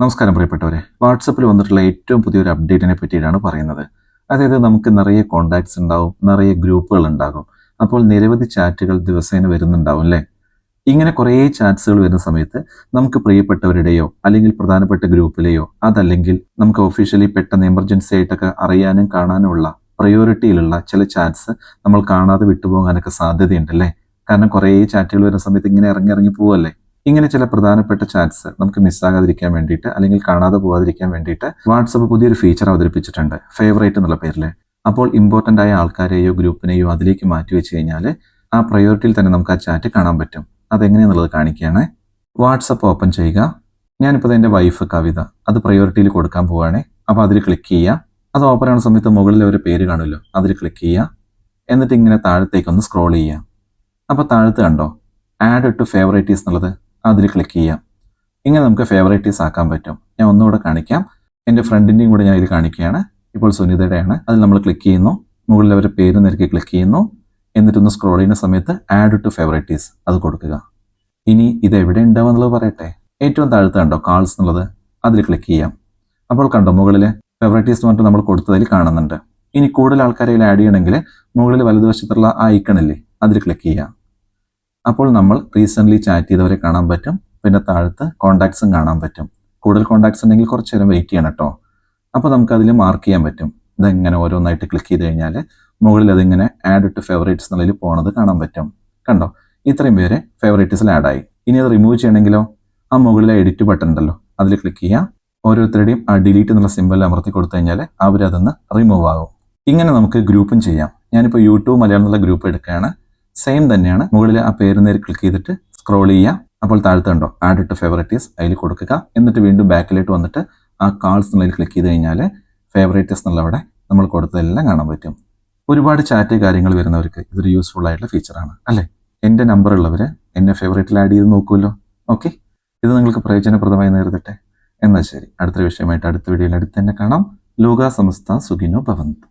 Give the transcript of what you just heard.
നമസ്കാരം പ്രിയപ്പെട്ടവരെ. വാട്സപ്പിൽ വന്നിട്ടുള്ള ഏറ്റവും പുതിയൊരു അപ്ഡേറ്റിനെ പറ്റിയിട്ടാണ് പറയുന്നത്. അതായത് നമുക്ക് നിറയെ കോണ്ടാക്ട്സ് ഉണ്ടാവും നിറയെ ഗ്രൂപ്പുകൾ ഉണ്ടാകും. അപ്പോൾ നിരവധി ചാറ്റുകൾ ദിവസേന വരുന്നുണ്ടാവും അല്ലേ? ഇങ്ങനെ കുറേ ചാറ്റ്സുകൾ വരുന്ന സമയത്ത് നമുക്ക് പ്രിയപ്പെട്ടവരുടെയോ അല്ലെങ്കിൽ പ്രധാനപ്പെട്ട ഗ്രൂപ്പിലെയോ അതല്ലെങ്കിൽ നമുക്ക് ഒഫീഷ്യലി പെട്ടെന്ന് എമർജൻസി ആയിട്ടൊക്കെ അറിയാനും കാണാനും ഉള്ള പ്രയോറിറ്റിയിലുള്ള ചില ചാറ്റ്സ് നമ്മൾ കാണാതെ വിട്ടുപോകാനൊക്കെ സാധ്യതയുണ്ടല്ലേ കാരണം കുറേ ചാറ്റുകൾ വരുന്ന സമയത്ത് ഇങ്ങനെ ഇറങ്ങി ഇറങ്ങി പോവല്ലേ ഇങ്ങനെ ചില പ്രധാനപ്പെട്ട ചാറ്റ്സ് നമുക്ക് മിസ്സാകാതിരിക്കാൻ വേണ്ടിയിട്ട് അല്ലെങ്കിൽ കാണാതെ പോകാതിരിക്കാൻ വേണ്ടിയിട്ട് വാട്സപ്പ് പുതിയൊരു ഫീച്ചർ അവതരിപ്പിച്ചിട്ടുണ്ട് ഫേവറേറ്റ് എന്നുള്ള പേരിൽ. അപ്പോൾ ഇമ്പോർട്ടന്റ് ആയ ആൾക്കാരെയോ ഗ്രൂപ്പിനെയോ അതിലേക്ക് മാറ്റി വെച്ച് കഴിഞ്ഞാൽ ആ പ്രയോറിറ്റിയിൽ തന്നെ നമുക്ക് ആ ചാറ്റ് കാണാൻ പറ്റും. അതെങ്ങനെയെന്നുള്ളത് കാണിക്കുകയാണ്. വാട്സപ്പ് ഓപ്പൺ ചെയ്യുക. ഞാനിപ്പോൾ എന്റെ വൈഫ് കവിത അത് പ്രയോറിറ്റിയിൽ കൊടുക്കാൻ പോവുകയാണേ. അപ്പോൾ അതിൽ ക്ലിക്ക് ചെയ്യുക. അത് ഓപ്പൺ ആവുന്ന സമയത്ത് മുകളിൽ ഒരു പേര് കാണുമല്ലോ അതിൽ ക്ലിക്ക് ചെയ്യുക. എന്നിട്ട് ഇങ്ങനെ താഴത്തേക്കൊന്ന് സ്ക്രോൾ ചെയ്യുക. അപ്പോൾ താഴത്ത് കണ്ടോ ആഡ് ടു ഫേവറേറ്റീസ് എന്നുള്ളത്? അതിൽ ക്ലിക്ക് ചെയ്യാം. ഇങ്ങനെ നമുക്ക് ഫേവറേറ്റീസ് ആക്കാൻ പറ്റും. ഞാൻ ഒന്നുകൂടെ കാണിക്കാം. എന്റെ ഫ്രണ്ടിന്റെയും കൂടെ ഞാൻ ഇത് കാണിക്കുകയാണ്. ഇപ്പോൾ സുനിതയുടെയാണ്. അതിൽ നമ്മൾ ക്ലിക്ക് ചെയ്യുന്നു. മുകളിൽ അവരുടെ പേര് നിരക്കി ക്ലിക്ക് ചെയ്യുന്നു. എന്നിട്ടൊന്ന് സ്ക്രോൾ ചെയ്യുന്ന സമയത്ത് ആഡ് ടു ഫേവറേറ്റീസ് അത് കൊടുക്കുക. ഇനി ഇത് എവിടെ ഉണ്ടാവുക എന്നുള്ളത് പറയട്ടെ. ഏറ്റവും താഴത്ത് കണ്ടോ കാൾസ് എന്നുള്ളത്? അതിൽ ക്ലിക്ക് ചെയ്യാം. അപ്പോൾ കണ്ടോ മുകളിൽ ഫേവറേറ്റീസ് എന്ന് പറഞ്ഞിട്ട് നമ്മൾ കൊടുത്തതിൽ കാണുന്നുണ്ട്. ഇനി കൂടുതൽ ആൾക്കാരെ ആഡ് ചെയ്യണമെങ്കിൽ മുകളിൽ വലതുവശത്തുള്ള ആ ഐക്കണില്ലേ അതിൽ ക്ലിക്ക് ചെയ്യാം. അപ്പോൾ നമ്മൾ റീസെന്റ്ലി ചാറ്റ് ചെയ്തവരെ കാണാൻ പറ്റും. പിന്നെ താഴത്ത് കോണ്ടാക്ട്സും കാണാൻ പറ്റും. കൂടുതൽ കോണ്ടാക്ട്സ് ഉണ്ടെങ്കിൽ കുറച്ച് നേരം വെയിറ്റ് ചെയ്യണം കേട്ടോ അപ്പോൾ നമുക്ക് അതിൽ മാർക്ക് ചെയ്യാൻ പറ്റും. ഇതെങ്ങനെ ഓരോന്നായിട്ട് ക്ലിക്ക് ചെയ്ത് കഴിഞ്ഞാൽ മുകളിൽ അതിങ്ങനെ ആഡ് ടു ഫേവറേറ്റ്സ് എന്നുള്ളതിൽ പോണത് കാണാൻ പറ്റും. കണ്ടോ? ഇത്രയും പേര് ഫേവറേറ്റ്സിൽ ആഡായി ഇനി അത് റിമൂവ് ചെയ്യണമെങ്കിലോ? ആ മുകളിലെ എഡിറ്റ് ബട്ടൺ ഉണ്ടല്ലോ അതിൽ ക്ലിക്ക് ചെയ്യാം. ഓരോരുത്തരുടെയും ആ ഡിലീറ്റ് എന്നുള്ള സിമ്പിൾ അമർത്തി കൊടുത്തു കഴിഞ്ഞാൽ അവരതൊന്ന് റിമൂവ് ആകും. ഇങ്ങനെ നമുക്ക് ഗ്രൂപ്പും ചെയ്യാം. ഞാനിപ്പോൾ യൂട്യൂബ് മലയാളം എന്നുള്ള ഗ്രൂപ്പ് എടുക്കുകയാണ്. സെയിം തന്നെയാണ്. മുകളിൽ ആ പേര് നേരി ക്ലിക്ക് ചെയ്തിട്ട് സ്ക്രോൾ ചെയ്യുക അപ്പോൾ താഴത്തെ കണ്ടോ ആഡ് ടു ഫേവറേറ്റീസ് അതിൽ കൊടുക്കുക. എന്നിട്ട് വീണ്ടും ബാക്കിലേക്ക് വന്നിട്ട് ആ കാൾസ് എന്നുള്ളതിൽ ക്ലിക്ക് ചെയ്ത് കഴിഞ്ഞാൽ ഫേവറേറ്റീസ് എന്നുള്ള അവിടെ നമ്മൾ കൊടുത്തതെല്ലാം കാണാൻ പറ്റും. ഒരുപാട് ചാറ്റ് കാര്യങ്ങൾ വരുന്നവർക്ക് ഇതൊരു യൂസ്ഫുൾ ആയിട്ടുള്ള ഫീച്ചറാണ് അല്ലേ? എന്റെ നമ്പർ ഉള്ളവർ എന്നെ ഫേവറേറ്റിൽ ആഡ് ചെയ്ത് നോക്കുമല്ലോ ഓക്കെ ഇത് നിങ്ങൾക്ക് പ്രയോജനപ്രദമായി നേരിടട്ടെ. എന്നാൽ ശരി അടുത്ത വിഷയമായിട്ട് അടുത്ത വീഡിയോയിൽ അടുത്ത് തന്നെ കാണാം. ലോകാ സമസ്ത സുഖിനോ ഭവന്തു.